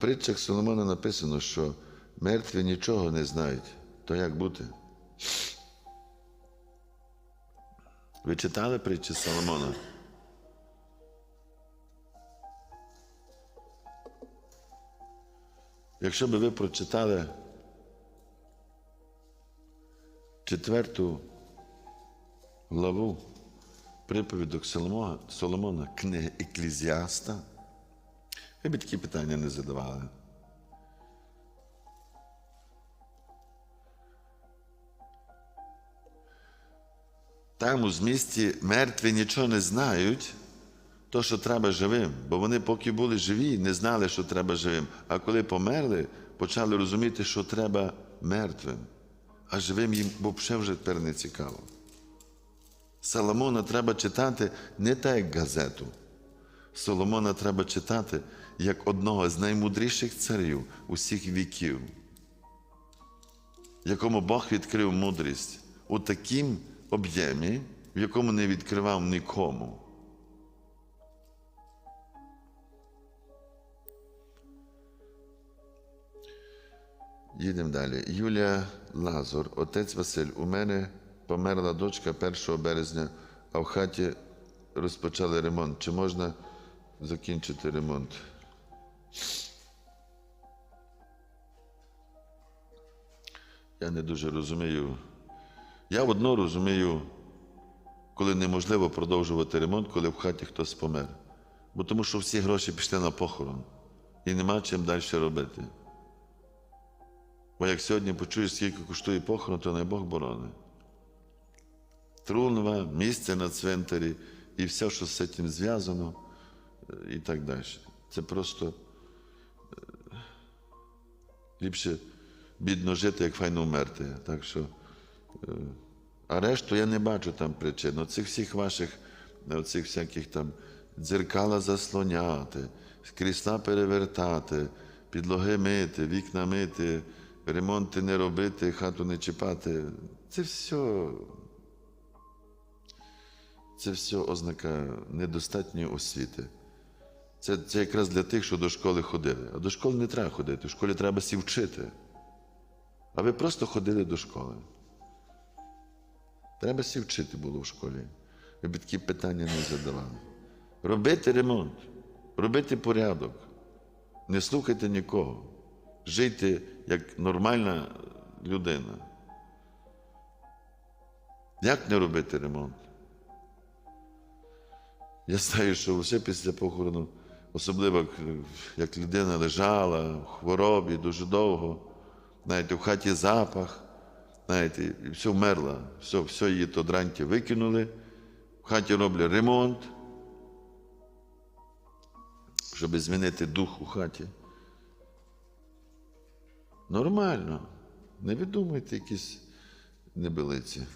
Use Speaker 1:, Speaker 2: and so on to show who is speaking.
Speaker 1: притчах Соломона написано, що мертві нічого не знають. То як бути? Ви читали притчі Соломона? Якщо би ви прочитали четверту главу приповідок Соломона, книги Еклезіаста, ви б такі питання не задавали. Там у змісті мертві нічого не знають, то, що треба живим. Бо вони, поки були живі, не знали, що треба живим. А коли померли, почали розуміти, що треба мертвим. А живим їм взагалі вже тепер не цікаво. Соломона треба читати не так, як газету. Соломона треба читати як одного з наймудріших царів усіх віків, якому Бог відкрив мудрість у таким об'ємі, в якому не відкривав нікому. Їдемо далі. Юлія Лазур, отець Василь, у мене померла дочка 1 березня, а в хаті розпочали ремонт. Чи можна закінчити ремонт? Я не дуже розумію. Я одно розумію, коли неможливо продовжувати ремонт, коли в хаті хтось помер. Бо тому що всі гроші пішли на похорон і нема чим далі робити. Бо як сьогодні почуєш, скільки коштує похорон, то не Бог борони. Трунва, місце на цвинтарі і все, що з цим зв'язано, і так далі. Це просто е, ліпше бідно жити, як файно вмерти. Так що, е, а решту я не бачу там причин. Оцих всіх ваших, оцих всяких там дзеркала заслоняти, крісла перевертати, підлоги мити, вікна мити, ремонти не робити, хату не чіпати. Це все. Це все ознака недостатньої освіти. Це, це якраз для тих, що до школи ходили. А до школи не треба ходити. В школі треба всі вчити. А ви просто ходили до школи. Треба всі вчити було в школі. Ви б такі питання не задавали. Робити ремонт, робити порядок. Не слухайте нікого. Жити як нормальна людина. Як не робити ремонт? Я знаю, що все після похорону, особливо як людина лежала в хворобі дуже довго, знаєте, в хаті запах, знаєте, і все вмерла, все, все її то драньки викинули, в хаті роблять ремонт, щоб змінити дух у хаті. Нормально. Не видумуйте якісь небилиці.